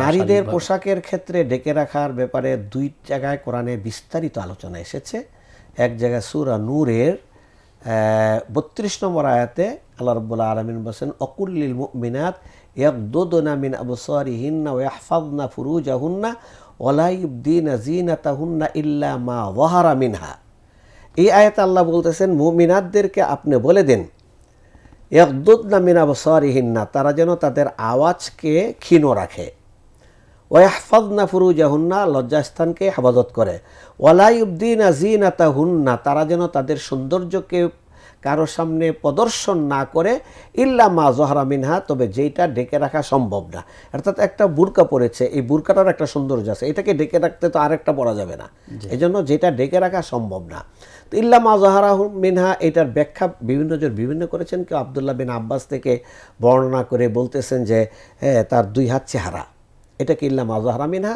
নারীদের পোশাকের ক্ষেত্রে ডেকে রাখার ব্যাপারে দুই জায়গায় কোরআনে বিস্তারিত আলোচনা এসেছে। এক জায়গায় সুরা নূরের বত্রিশ নম্বর আয়াতে আল্লাহ রব্বুল্লাহ আলমিন বলছেন অকুল্লিল মিনাত ইয়াকদুদনা মিন আবসারিহিন্না ওয়া ইয়াহফাযনা ফুরুজাহুন্না ওয়ালা ইবদিনা জিনাতাহুন্না ইল্লা মা ওয়াহারা মিনহা। এই আয়াতে আল্লাহ বলতেছেন মুমিনাতদেরকে আপনি বলে দেন ইয়াকদুদনা মিন আবসারিহিন্না তারা যেন তাদের আওয়াজকে ক্ষীণ রাখে। ওয়াহফাদনা ফুরুজাহুন্না লজ্জাস্থানকে হেফাজত করে। ওয়ালাইউদ্দিনা জিনাতা হুন্না তারা যেন তাদের সৌন্দর্যকে কারও সামনে প্রদর্শন না করে ইল্লা মা জহরা মিনহা তবে যেইটা ডেকে রাখা সম্ভব না। অর্থাৎ একটা বুরকা পড়েছে এই বুরকাটার একটা সৌন্দর্য আছে। এটাকে ডেকে রাখতে তো আরেকটা পড়া যাবে না। এই জন্য যেটা ডেকে রাখা সম্ভব না। তো ইল্লা মা জহারা মিনহা এটার ব্যাখ্যা বিভিন্ন জন বিভিন্ন করেছেন। কেউ আবদুল্লাহ বিন আব্বাস থেকে বর্ণনা করে বলতেছেন যে হ্যাঁ তার দুই হাত চেহারা। এটাকে ইল্লা মাজহারা মিনহা।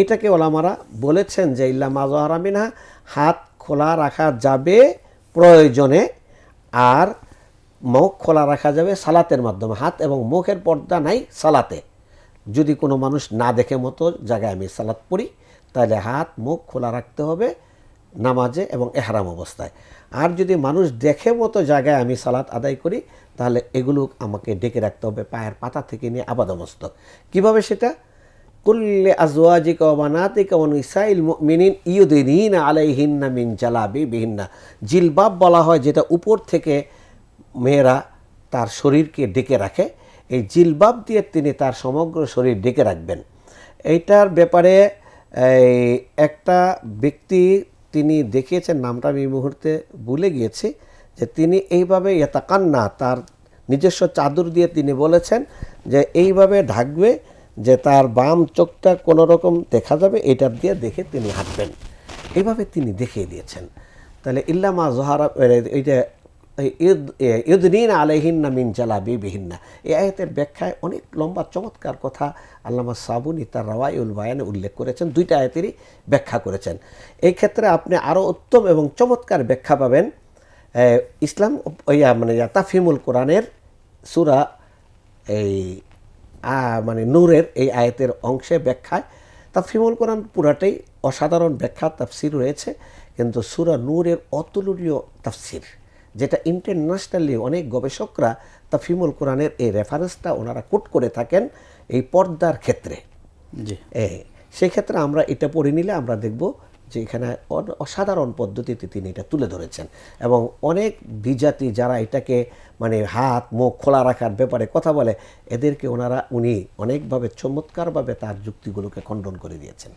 এটাকে ওলামারা বলেছেন যে ইল্লা মাজহারা মিনহা, হাত খোলা রাখা যাবে প্রয়োজনে আর মুখ খোলা রাখা যাবে সালাতের মাধ্যমে। হাত এবং মুখের পর্দা নাই সালাতে। যদি কোনো মানুষ না দেখে মতো জায়গায় আমি সালাত পড়ি, তাহলে হাত মুখ খোলা রাখতে হবে নামাজে এবং এহারাম অবস্থায়। আর যদি মানুষ দেখে মতো জায়গায় আমি সালাত আদায় করি, তাহলে এগুলো আমাকে ডেকে রাখতে হবে পায়ের পাতা থেকে নিয়ে আপাদমস্তক। কীভাবে সেটা? কুল্লে আজওয়াজিকা ওয়া বানাতিকা ওয়া নিসাইল মুমিনিন ইউদিনিনা আলাইহিন্না মিন জালাবিবিহিন্না। জিলবাব বলা হয় যেটা উপর থেকে মেয়েরা তার শরীরকে ডেকে রাখে। এই জিলবাব দিয়ে তিনি তার সমগ্র শরীর ডেকে রাখবেন। এইটার ব্যাপারে একটা ব্যক্তি তিনি দেখিয়েছেন, নামটা আমি এই মুহূর্তে ভুলে গিয়েছি, যে তিনি এইভাবে ইয়তাকান্না, তার নিজস্ব চাদর দিয়ে তিনি বলেছেন যে এইভাবে ঢাকবে যে তার বাম চোখটা কোনো রকম দেখা যাবে এটার দিয়ে দেখে তিনি হাঁটবেন। এভাবে তিনি দেখিয়ে দিয়েছেন। তাহলে ইল্লামা জহারা এইটা ইউদিন আলহিন্না মিন জালাবি বিহিন্না এই আয়তের ব্যাখ্যায় অনেক লম্বা, চমৎকার কথা আল্লামা সাবুনি তার রাওয়াইউল বায়ানে উল্লেখ করেছেন। দুইটা আয়তেরই ব্যাখ্যা করেছেন। এই ক্ষেত্রে আপনি আরও উত্তম এবং চমৎকার ব্যাখ্যা পাবেন। ইসলাম, ইয়া মানে তাফিমুল কোরআনের সুরা, এই মানে নূরের এই আয়াতের অংশে ব্যাখ্যায়। তাফিমুল কোরআন পুরাটাই অসাধারণ ব্যাখ্যা তাফসির রয়েছে কিন্তু সুরা নূরের অতুলনীয় তাফসির যেটা ইন্টারন্যাশনালি অনেক গবেষকরা তাফিমুল কোরআনের এই রেফারেন্সটা ওনারা কোট করে থাকেন এই পর্দার ক্ষেত্রে। জি। সেই ক্ষেত্রে আমরা এটা পড়ে নিলে আমরা দেখব যে এখানে অসাধারণ পদ্ধতিতে তিনি এটা তুলে ধরেছেন। এবং অনেক বিজাতি যারা এটাকে মানে হাত, মুখ খোলা রাখার ব্যাপারে কথা বলে, এদেরকে ওনারা উনি অনেকভাবে চমৎকারভাবে তার যুক্তিগুলোকে খণ্ডন করে দিয়েছেন।